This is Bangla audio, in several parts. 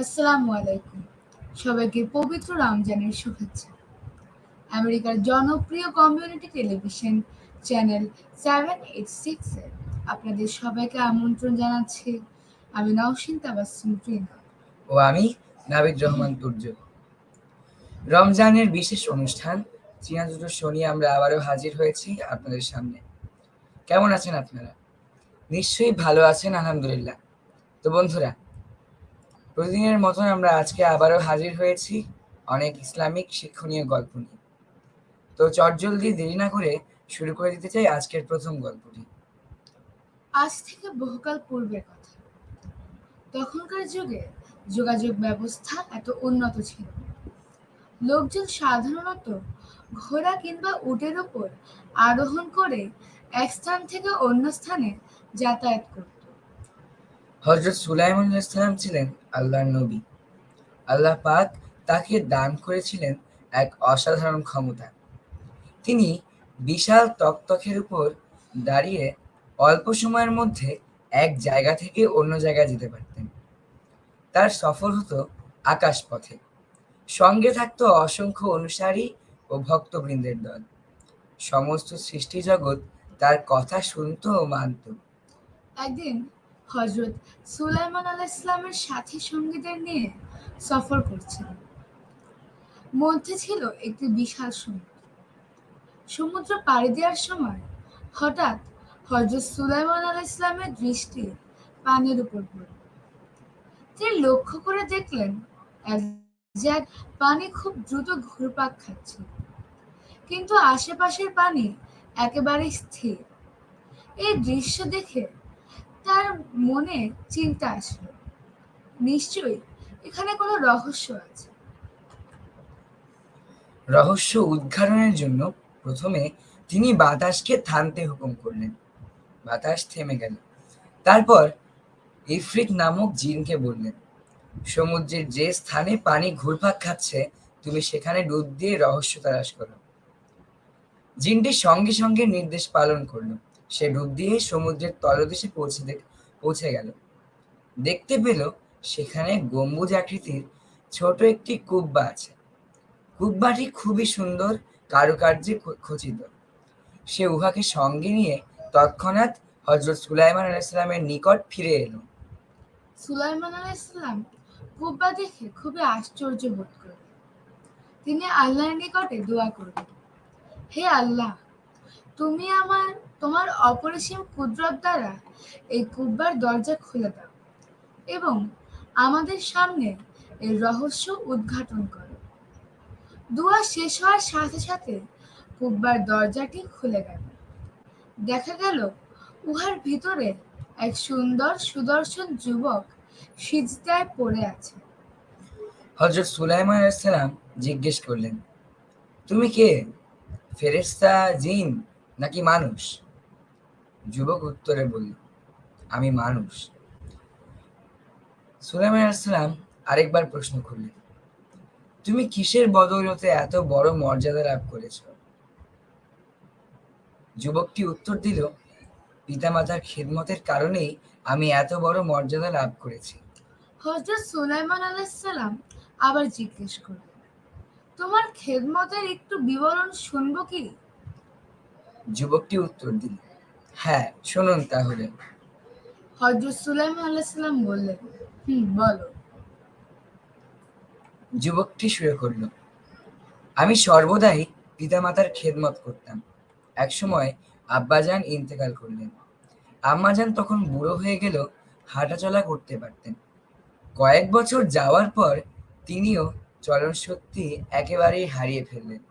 আসসালামু আলাইকুম। সবাইকে পবিত্র রমজানের শুভেচ্ছা। আমেরিকার জনপ্রিয় community television channel seven eight six এর আপনাদের সবাইকে আমন্ত্রণ জানাচ্ছি। আমি নওশিন তাবাসসুম রিনা ও আমি নাবিদ রহমান তুর্য। রমজানের বিশেষ অনুষ্ঠান চিনা দুটো শনি, আমরা আবারও হাজির হয়েছি আপনাদের সামনে। কেমন আছেন আপনারা? নিশ্চয়ই ভালো আছেন, আলহামদুলিল্লাহ। তো বন্ধুরা প্রতিদিনের মতন আমরা আজকে আবারও হাজির হয়েছি অনেক ইসলামিক শিক্ষণীয় গল্প নিয়ে। তো চটজলদি দেরি না করে শুরু করে দিতে চাই আজকের প্রথম গল্পটি। আজ থেকে বহুকাল পূর্বের কথা। তখনকার যুগে যোগাযোগ ব্যবস্থা এত উন্নত ছিল লোকজন সাধারণত ঘোড়া কিংবা উটের উপর আরোহণ করে এক স্থান থেকে অন্য স্থানে যাতায়াত করত। হজরত সুলাইমান ইসলাম ছিলেন আল্লাহর নবী। আল্লাহ পাক তাকে দান করেছিলেন এক অসাধারণ ক্ষমতা। তিনি বিশাল তকতকের উপর দাঁড়িয়ে অল্প সময়ের মধ্যে এক জায়গা থেকে অন্য জায়গায় যেতে পারতেন। তার সফর হতো আকাশপথে। সঙ্গে থাকতো অসংখ্য অনুসারী ও ভক্তবৃন্দের দল। সমস্ত সৃষ্টি জগৎ তার কথা শুনত ও মানত। একদিন হজরত সুলাইমান আলাহ ইসলামের সাথী সঙ্গীদের নিয়ে সফর করছিলেন। মধ্যে ছিল একটি বিশাল সমুদ্র। সমুদ্র পাড়ি দেওয়ার সময় হঠাৎ হজরত সুলাইমান আলাহ ইসলামের দৃষ্টি পানির উপর পড়ল। তিনি লক্ষ্য করে দেখলেন এক পানি খুব দ্রুত ঘুরপাক খাচ্ছে। কিন্তু আশেপাশের পানি একেবারে স্থির। এই দৃশ্য দেখে তার মনে চিন্তা আসলো। নিশ্চয়ই এখানে কোনো রহস্য আছে। রহস্য উদ্ঘাটনের জন্য প্রথমে তিনি বাতাসকে থামতে হুকুম করলেন। বাতাস থেমে গেল। তারপর ইফরিক নামক জিনকে বললেন, সমুদ্রের যে স্থানে পানি ঘুরপাক খাচ্ছে, তুমি সেখানে ডুব দিয়ে রহস্য তালাশ করো। জিনটি সঙ্গে সঙ্গে নির্দেশ পালন করল। সে ডুব দিয়ে সমুদ্রের তলদেশে পৌঁছে পৌঁছে গেল। দেখতে পেল সেখানে গম্বুজ আকৃতির ছোট একটি কুব্বা আছে। কুব্বাটি খুবই সুন্দর, কারুকার্যে খচিত। সে উহাকে সঙ্গে নিয়ে তৎক্ষণাৎ হজরত সুলাইমান আলাইসালামের নিকট ফিরে এলো। সুলাইমান আলাহ ইসলাম কুব্বা দেখে খুবই আশ্চর্য বোধ করলেন। তিনি আল্লাহর নিকটে দোয়া করলেন, হে আল্লাহ, তুমি আমার তোমার অপরিসীম কুদরত দ্বারা এই কুব্বার দরজা খুলে দাও এবং আমাদের সামনে এর রহস্য উদ্ঘাটন করো। দুয়া শেষ হওয়ার সাথে সাথে কুব্বার দরজাটি খুলে গেল। দেখা গেল উহার ভিতরে এক সুন্দর সুদর্শন যুবক সিজদায় পড়ে আছে। হজরত সুলাইমান আলাইসালাম জিজ্ঞেস করলেন, তুমি কে? ফেরেশতা, জিন নাকি মানুষ? যুবক উত্তরে বলল আমি মানুষ। সুলাইমান আলাইসালাম আরেকবার প্রশ্ন করলেন তুমি কিসের বদৌলতে এত বড় মর্যাদা লাভ করেছ? যুবকটি উত্তর দিল পিতামাতার খেদমতের কারণেই আমি এত বড় মর্যাদা লাভ করেছি। হজরত সুলাইমান আলাইসাল্লাম আবার জিজ্ঞেস করলেন তোমার খেদমতের একটু বিবরণ শুনব কি? যুবকটি উত্তর দিল হ্যাঁ শুনুন তাহলে। হজরত সুলাইমান আলাইসাল্লাম বললেন হুম বলো। যুবকটি শুয়ে করল আমি সর্বদাই পিতামাতার খেদমত করতাম। একসময় আব্বাজান ইন্তেকাল করলেন। আম্মাজান তখন বুড়ো হয়ে গেল হাঁটাচলা করতে পারতেন। কয়েক বছর যাওয়ার পর তিনিও চলন শক্তি একেবারেই হারিয়ে ফেললেন।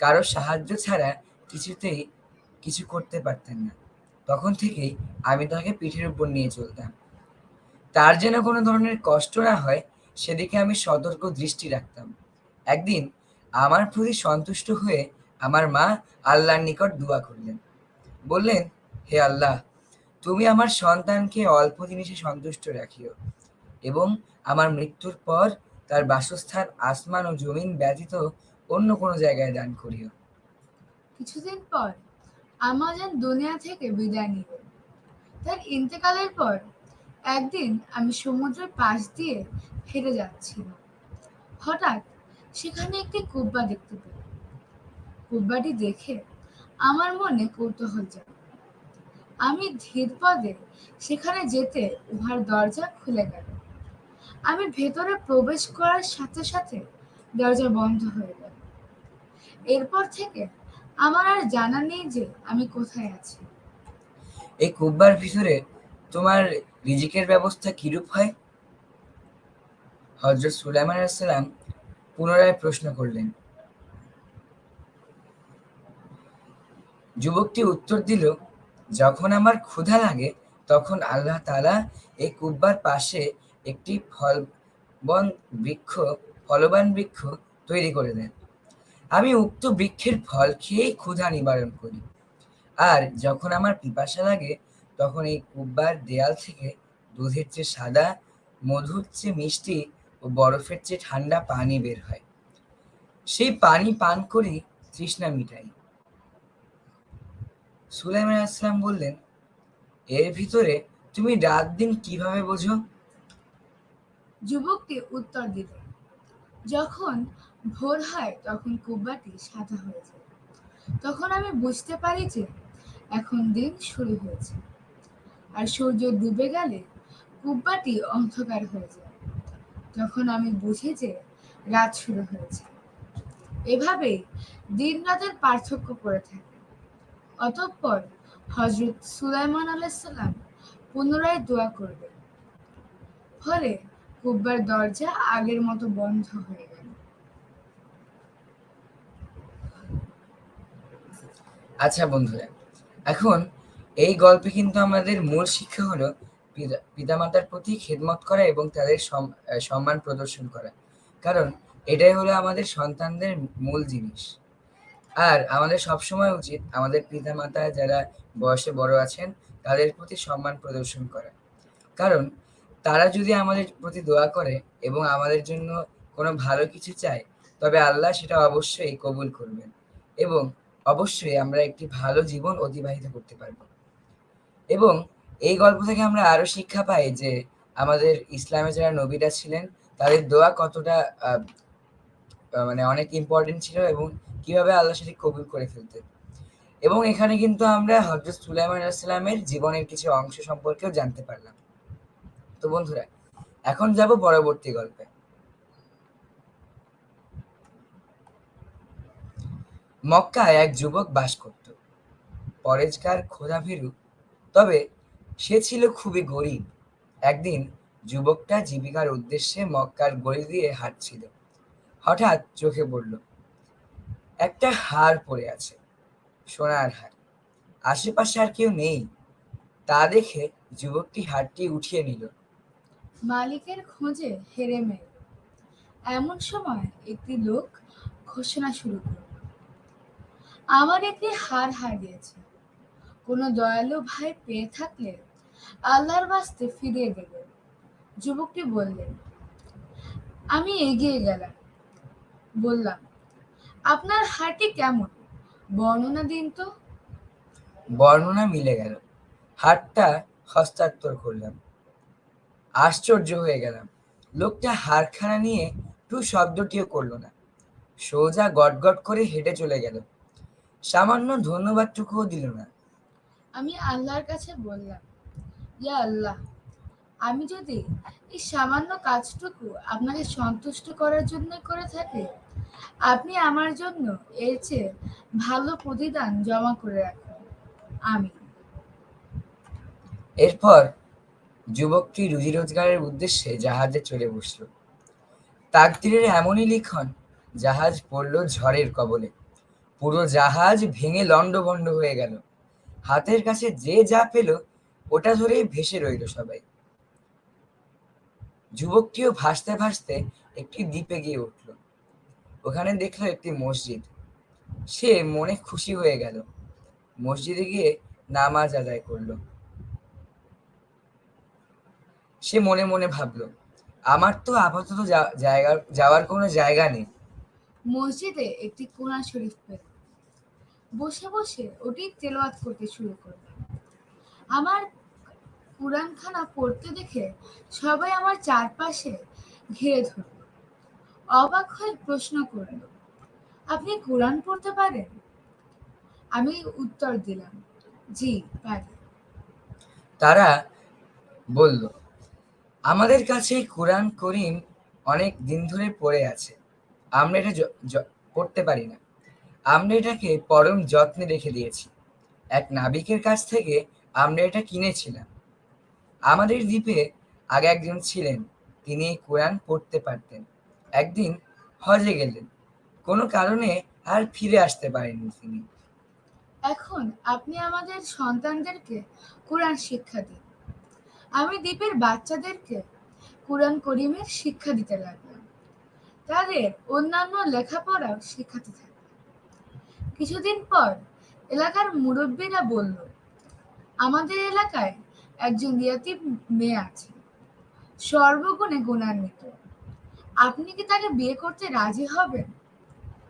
কারও সাহায্য ছাড়া কিছুতেই কিছু করতে পারতেন না। তখন থেকেই আমি তাকে পিঠের উপর নিয়ে চলতাম। তার যেন কোনো ধরনের কষ্ট না হয়, সেদিকে আমি সতর্ক দৃষ্টি রাখতাম। একদিন আমার প্রতি সন্তুষ্ট হয়ে আমার মা আল্লাহর নিকট দোয়া করলেন। বললেন, হে আল্লাহ, তুমি আমার সন্তানকে অল্প জিনিসে সন্তুষ্ট রাখিও এবং আমার মৃত্যুর পর তার বাসস্থান, আসমান ও জমিন ব্যতীত অন্য কোনো জায়গায় দান করিও। কিছুদিন পর আমাজন দুনিয়া থেকে বিদায় নিলেন তার ইন্তেকালের পর একদিন আমি সমুদ্রের পাশ দিয়ে হেঁটে যাচ্ছিলাম। হঠাৎ সেখানে একটি কুব্বা দেখতে পেলাম। কুব্বাটি দেখে আমার মনে কৌতূহল জাগে আমি ধীর পদে সেখানে যেতে উহার দরজা খুলে গেল। আমি ভেতরে প্রবেশ করার সাথে সাথে দরজা বন্ধ হয়ে গেল। এরপর থেকে আমার আর জানা নেই যে আমি কোথায় আছি। এই কুব্বার ভিতরে তোমার রিজিকের ব্যবস্থা কিরূপ হয়? হজরত সুলাইমান আলাইসাল্লাম পুনরায় প্রশ্ন করলেন। যুবকটি উত্তর দিল, যখন আমার ক্ষুধা লাগে, তখন আল্লাহ তাআলা এই কুব্বার পাশে একটি ফলবন বৃক্ষ, ফলবান বৃক্ষ তৈরি করে দেন। আমি উক্ত বৃক্ষের ফল খেয়েই ক্ষুধা নিবারণ করি। আর যখন আমার পিপাসা লাগে, তখন এই কুব্বার দেয়াল থেকে দুধের চেয়ে সাদা, মধুর চেয়ে মিষ্টি ও বরফের চেয়ে ঠান্ডা পানি বের হয়। সেই পানি পান করি তৃষ্ণা মিটাই। সুলাইমান আসলাম বললেন, এর ভিতরে তুমি রাত দিন কীভাবে বোঝো? যুবকটি উত্তর দিল, যখন ভোর হয় তখন কুব্বাটি সাদা হয়ে যায়। তখন আমি বুঝতে পারি যে এখন দিন শুরু হয়েছে। আর সূর্য ডুবে গেলে কুব্বাটি অন্ধকার হয়ে যায়। তখন আমি বুঝি যে রাত শুরু হয়েছে। এভাবেই দিন রাতের পার্থক্য করে থাকে। অতঃপর হজরত সুলাইমান আলাইসাল্লাম পুনরায় দোয়া করবেন ফলে কুব্বার দরজা আগের মতো বন্ধ হয়ে গেল আচ্ছা বন্ধুরা, এখন এই গল্পে কিন্তু আমাদের মূল শিক্ষা হলো পিতা- পিতামাতার প্রতি খেদমত করা এবং তাদের সম- সম্মান প্রদর্শন করা। কারণ এটাই হলো আমাদের সন্তানদের মূল জিনিস। আর আমাদের সবসময় উচিত আমাদের পিতামাতা যারা বয়সে বড় আছেন, তাদের প্রতি সম্মান প্রদর্শন করা। কারণ তারা যদি আমাদের প্রতি দোয়া করে এবং আমাদের জন্য কোনো ভালো কিছু চায়, তবে আল্লাহ সেটা অবশ্যই কবুল করবেন। এবং অবশ্যই আমরা একটি ভালো জীবন অতিবাহিত করতে পারব। এবং এই গল্প থেকে আমরা আরও শিক্ষা পাই যে আমাদের ইসলামে যারা নবীরা ছিলেন, তাদের দোয়া কতটা মানে অনেক ইম্পর্টেন্ট ছিল এবং কীভাবে আল্লাহ সেটি কবুল করে ফেলতেন। এবং এখানে কিন্তু আমরা হজরত সুলাইমান আলাইসাল্লামের জীবনের কিছু অংশ সম্পর্কেও জানতে পারলাম। তো বন্ধুরা, এখন যাব পরবর্তী গল্পে। মক্কায় এক যুবক বাস করত। পরেজকার ক্ষোধাভীরু তবে সে ছিল খুবই গরিব। একদিন যুবকটা জীবিকার উদ্দেশ্যে মক্কার গলি দিয়ে হাঁটছিল। হঠাৎ চোখে পড়ল, একটা হার পড়ে আছে, সোনার হার আশেপাশে আর কেউ নেই। তা দেখে যুবকটি হারটি উঠিয়ে নিল। মালিকের খোঁজে হেরে মেল এমন সময় একটি লোক ঘোষণা শুরু করল আমার একটি হার হারিয়েছে। কোনো দয়ালু ভাই পেয়ে থাকলে আল্লাহর বাস্তে ফিরিয়ে দেবেন যুবকটি বললেন, আমি এগিয়ে গেলাম। বললাম, আপনার হারটি কেমন? বর্ণনা দিন তো। বর্ণনা মিলে গেল। হারটা হস্তান্তর করলাম। আশ্চর্য হয়ে গেলাম। লোকটা হারখানা নিয়ে টু শব্দটিও করল না। সোজা গটগট করে হেঁটে চলে গেল। সামান্য ধন্যবাদটুকুও দিল না। আমি আল্লাহর কাছে বললাম ইয়া আল্লাহ আমি যদি এই সামান্য কাজটুকু আপনাকে সন্তুষ্ট করার জন্য করে থাকি আপনি আমার জন্য এর চেয়ে ভালো প্রতিদান জমা করে রাখুন। আমি এরপর যুবকটি রুজি রোজগারের উদ্দেশ্যে জাহাজে চলে বসল। তাকদিরের এমনই লিখন জাহাজ পড়ল ঝড়ের কবলে। পুরো জাহাজ ভেঙে লণ্ডভণ্ড হয়ে গেল। হাতের কাছে যে যা পেল, ওটা ধরেই ভেসে রইল সবাই। যুবকটিও ভাসতে ভাসতে একটি দ্বীপে গিয়ে উঠল। ওখানে দেখল একটি মসজিদ। সে মনে খুশি হয়ে গেল। মসজিদে গিয়ে নামাজ আদায় করল। সে মনে মনে ভাবলো, আমার তো আপাতত জায়গা, যাওয়ার কোনো জায়গা নেই। মসজিদে একটি কোরআন শরীফ পেল। বসে বসে ওটি তেলোয়াত করতে শুরু করলাম আমার কোরআনখানা পড়তে দেখে সবাই আমার চারপাশে ঘিরে ধরল। অবাক হয়ে প্রশ্ন করল, আপনি কোরআন পড়তে পারেন? আমি উত্তর দিলাম, জি, পারি। তারা বলল, আমাদের কাছে কোরআন করিম অনেক দিন ধরে পড়ে আছে। আমরা এটা পড়তে পারি না। আমরা এটাকে পরম যত্নে রেখে দিয়েছি। এক নাবিকের কাছ থেকে আমরা এটা কিনেছিলাম। আমাদের দ্বীপে আগে একজন ছিলেন, তিনি কোরআন পড়তে পারতেন। একদিন হজে গেলেন। কোনো কারণে আর ফিরে আসতে পারেননি তিনি। এখন আপনি আমাদের সন্তানদেরকে কোরআন শিক্ষা দিন। আমি দ্বীপের বাচ্চাদেরকে কোরআন করিমের শিক্ষা দিতে লাগলাম। তাদের অন্যান্য লেখাপড়াও শেখাতে থাকলাম কিছুদিন পর এলাকার মুরব্বীরা বলল, আমাদের এলাকায় একজন রিয়াতিব মেয়ে আছে। সর্বগুণে গুণান্বিত। আপনি কি তাকে বিয়ে করতে রাজি হবেন?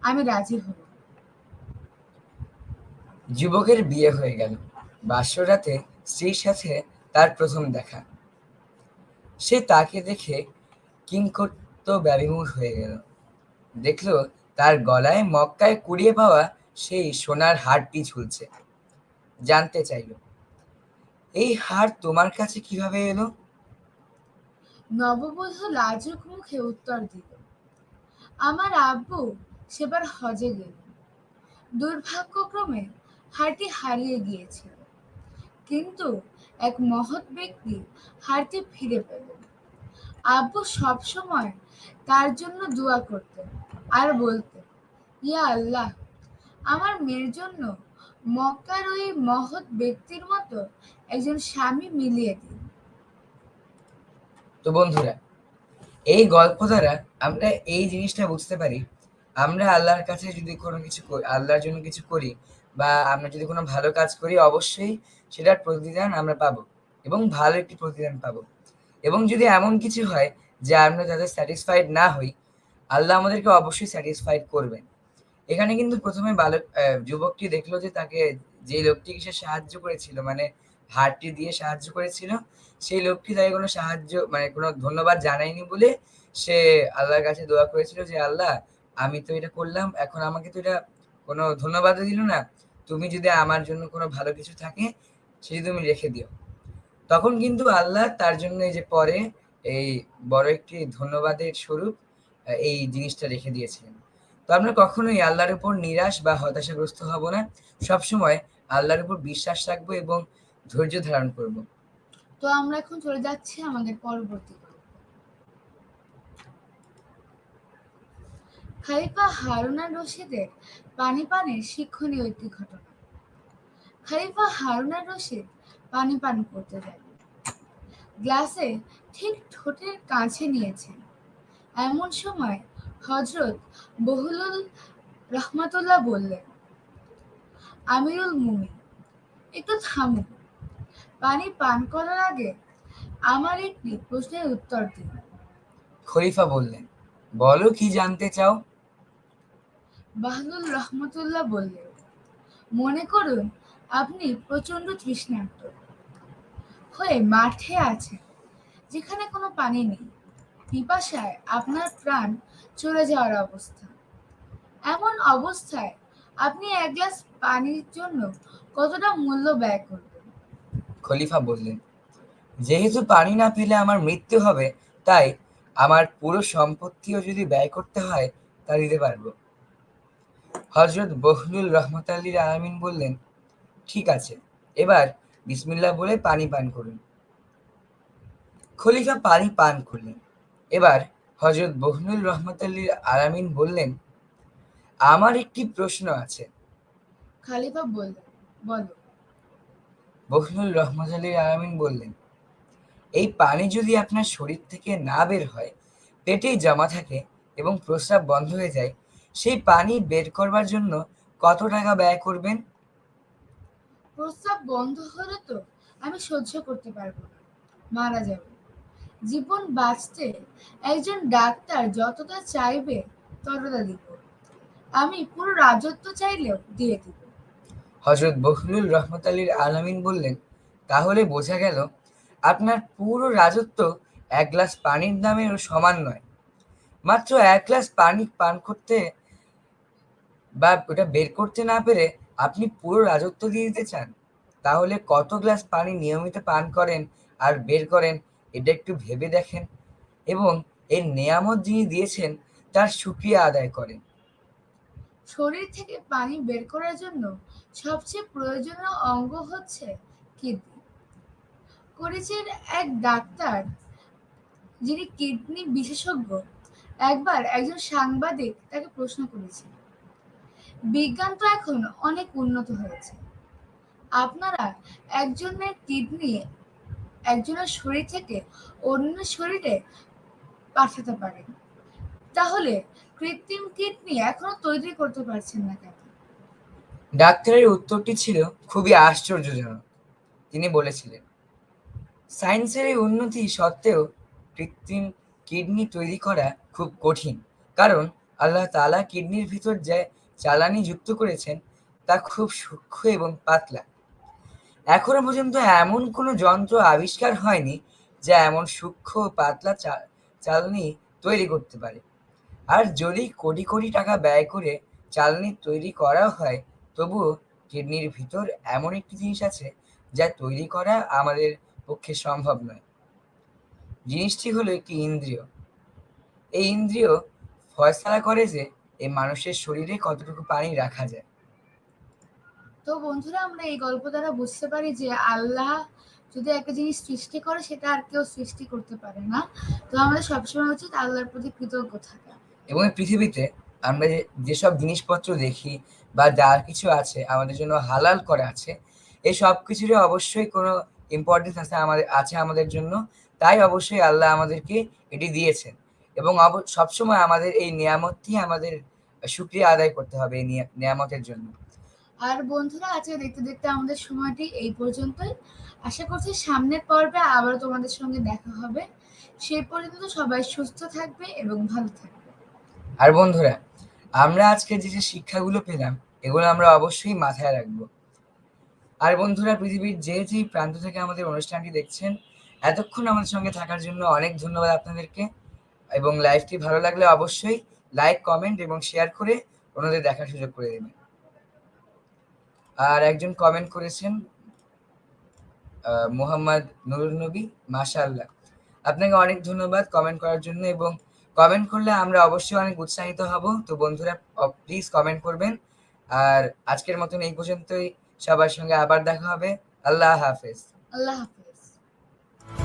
আমি রাজি হব। যুবকের বিয়ে হয়ে গেল। বাসরাতে স্ত্রীর সাথে তার প্রথম দেখা। সে তাকে দেখে কিংকর্ত ব্যবিমূঢ় হয়ে গেল। দেখল তার গলায় মক্কায় কুড়িয়ে পাওয়া সেই সোনার হারটি ঝুলছে। জানতে চাইল, এই হার তোমার কাছে কীভাবে এলো? নববধূ লাজুক মুখে উত্তর দিল, আমার আব্বু সেবার হজে গেলেন দুর্ভাগ্যক্রমে হারটি হারিয়ে গিয়েছিল, কিন্তু এক মহৎ ব্যক্তি হারটি ফিরে পেলেন আব্বু সবসময় তার জন্য দোয়া করতেন আর বলতেন, ইয়া আল্লাহ আমার মেয়ের জন্য মক্কার ওই মহৎ ব্যক্তির মতো একজন স্বামী মিলিয়ে দিন। তো বন্ধুরা, এই গল্প দ্বারা আমরা এই জিনিসটা বুঝতে পারি, আমরা আল্লাহর কাছে যদি কোনো কিছু আল্লাহর জন্য কিছু করি বা আমরা যদি কোনো ভালো কাজ করি, অবশ্যই সেটার প্রতিদান আমরা পাবো এবং ভালো একটি প্রতিদান পাবো। এবং যদি এমন কিছু হয় যে আমরা যাদের স্যাটিসফাইড না হই, আল্লাহ আমাদেরকে অবশ্যই স্যাটিসফাইড করবেন। এখানে কিন্তু প্রথমে বালক যুবকটি দেখল যে তাকে যে লোকটিকে সে সাহায্য করেছিল মানে হারটি দিয়ে সাহায্য করেছিল, সেই লোকটি তাকে কোনো সাহায্য মানে কোনো ধন্যবাদ জানায়নি বলে সে আল্লাহর কাছে দোয়া করেছিল যে, আল্লাহ, আমি তো এটা করলাম, এখন আমাকে তো এটা কোনো ধন্যবাদও দিল না, তুমি যদি আমার জন্য কোনো ভালো কিছু থাকে, সেটি তুমি রেখে দিও। তখন কিন্তু আল্লাহ তার জন্য এই যে পরে এই বড় একটি ধন্যবাদের স্বরূপ এই জিনিসটা রেখে দিয়েছিলেন। তো আমরা কখনোই আল্লাহর উপর নিরাশ বা হতাশাগ্রস্ত হব না। সবসময় আল্লাহর উপর বিশ্বাস রাখব এবং ধৈর্য ধারণ করব। তো আমরা এখন চলে যাচ্ছি আমাদের পরবর্তী। খালিফা হারুন রশিদের পানি পানের শিক্ষণীয় একটি ঘটনা। খালিফা হারুন রশিদ পানি পান করতে গেলেন গ্লাসে ঠিক ঠোঁটের কাছে নিয়েছেন। এমন সময় হজরত বহুলুল রহমাতুল্লাহ বললেন আমিরুল মুমিন একটু থামুন পানি পান করার আগে আমার একটি প্রশ্নের উত্তর দিন। খলিফা বললেন বলো কি জানতে চাও? বাহলুল রহমতুল্লাহ বললেন মনে করুন আপনি প্রচণ্ড তৃষ্ণার্ত। হয়ে মাঠে আছেন যেখানে কোনো পানি নেই। পিপাসায় আপনার প্রাণ চলে যাওয়ার অবস্থা। এমন অবস্থায় আপনি এক গ্লাস পানির জন্য কতটা মূল্য ব্যয় করবেন? খলিফা বললেন, যেহেতু পানি না পেলে আমার মৃত্যু হবে, তাই আমার পুরো সম্পত্তিও যদি ব্যয় করতে হয়, তা দিতে পারব। হজরত বহলুল রহমত আলীর আলামিন বললেন, ঠিক আছে, এবার বিসমিল্লাহ বলে পানি পান করুন। খলিফা পানি পান করলেন। এবার হজরত বহনুল রহমত আলামিন বললেন আমার একটি প্রশ্ন আছে। খালিফা বললেন বলো। বখলুল রহমত আলী আলামিন বললেন এই পানি যদি আপনার শরীর থেকে না বের হয় পেটেই জমা থাকে এবং প্রস্রাব বন্ধ হয়ে যায় সেই পানি বের করবার জন্য কত টাকা ব্যয় করবেন? প্রস্রাব বন্ধ হলে তো আমি সহ্য করতে পারব না মারা যাব। জীবন বাঁচতে একজন ডাক্তার যতটা চাইবে ততটা দিব। আমি পুরো রাজত্ব চাইলেও দিয়ে দিব। হজরত বখলুল রহমত আলীর আলামিন বললেন, তাহলে বোঝা গেল আপনার পুরো রাজত্ব এক গ্লাস পানির দামেরও সমান নয়। মাত্র এক গ্লাস পানি পান করতে বা ওটা বের করতে না পেরে আপনি পুরো রাজত্ব দিয়ে দিতে চান। তাহলে কত গ্লাস পানি নিয়মিত পান করেন আর বের করেন এটা একটু ভেবে দেখেন। এবং এই নেয়ামত যিনি দিয়েছেন, তার সুক্রিয়া আদায় করেন। শরীর থেকে পানি বের করার জন্য সবচেয়ে প্রয়োজনীয় অঙ্গ হচ্ছে কিডনি। করিচের এক ডাক্তার যিনি কিডনি বিশেষজ্ঞ। একবার একজন সাংবাদিক তাকে প্রশ্ন করেছেন, বিজ্ঞান তো এখন অনেক উন্নত হয়েছে। আপনারা একজনের কিডনি একজনের শরীর থেকে অন্য শরীরে পাঠাতে পারেন তাহলে কৃত্রিম কিডনি এখনও তৈরি করতে পারছেন না কেন? ডাক্তারের উত্তরটি ছিল খুবই আশ্চর্যজনক। তিনি বলেছিলেন, সায়েন্সের এই উন্নতি সত্ত্বেও কৃত্রিম কিডনি তৈরি করা খুব কঠিন। কারণ আল্লাহ তালা কিডনির ভিতর যে চালানি যুক্ত করেছেন তা খুব সূক্ষ্ম এবং পাতলা। এখনও পর্যন্ত এমন কোনো যন্ত্র আবিষ্কার হয়নি যা এমন সূক্ষ্ম পাতলা চা- জ্বালানি তৈরি করতে পারে। আর যদি কোটি কোটি টাকা ব্যয় করে চালনি তৈরি করা হয়, তবুও কিডনির ভিতর এমন একটি জিনিস আছে যা তৈরি করা আমাদের পক্ষে সম্ভব নয়। জিনিসটি হলো একটি ইন্দ্রিয়। এই ইন্দ্রিয় ফয়সালা করে যে এই মানুষের শরীরে কতটুকু পানি রাখা যায়। তো বন্ধুরা, আমরা এই গল্প দ্বারা বুঝতে পারি যে আল্লাহ যদি একটা জিনিস সৃষ্টি করে, সেটা আর কেউ সৃষ্টি করতে পারে না। তো আমাদের সবসময় উচিত আল্লাহর প্রতি কৃতজ্ঞ থাকা। এবং এই পৃথিবীতে আমরা যেসব জিনিসপত্র দেখি বা যা কিছু আছে, আমাদের জন্য হালাল করে আছে, এই সব কিছুরই অবশ্যই কোনো ইম্পর্টেন্স আছে আমাদের আছে আমাদের জন্য। তাই অবশ্যই আল্লাহ আমাদেরকে এটি দিয়েছেন। এবং সবসময় আমাদের এই নিয়ামতটি আমাদের সুক্রিয়া আদায় করতে হবে এই নিয়ামতের জন্য। আর বন্ধুরা, আজকে দেখতে দেখতে আমাদের সময়টি এই পর্যন্তই। আশা করছি সামনের পর্বে আবার তোমাদের সঙ্গে দেখা হবে। সেই পর্যন্ত সবাই সুস্থ থাকবে এবং ভালো থাকবে। আর বন্ধুরা, আমরা আজকে যে যে শিক্ষাগুলো পেলাম, এগুলো আমরা অবশ্যই মাথায় রাখব। আর বন্ধুরা, পৃথিবীর যে যে প্রান্ত থেকে আমাদের অনুষ্ঠানটি দেখছেন, এতক্ষণ আমাদের সঙ্গে থাকার জন্য অনেক ধন্যবাদ আপনাদেরকে। এবং লাইভটি ভালো লাগলে অবশ্যই লাইক, কমেন্ট এবং শেয়ার করে ওনাদের দেখার সুযোগ করে দেবেন। আর একজন কমেন্ট করেছেন মোহাম্মদ নুরুল নবী, মাশাআল্লাহ। আপনাকে অনেক ধন্যবাদ কমেন্ট করার জন্য এবং কমেন্ট করলে আমরা অবশ্যই অনেক উৎসাহিত হব। তো বন্ধুরা প্লিজ কমেন্ট করবেন। আর আজকের মতন এই পর্যন্তই। সবার সঙ্গে আবার দেখা হবে। আল্লাহ হাফেজ। আল্লাহ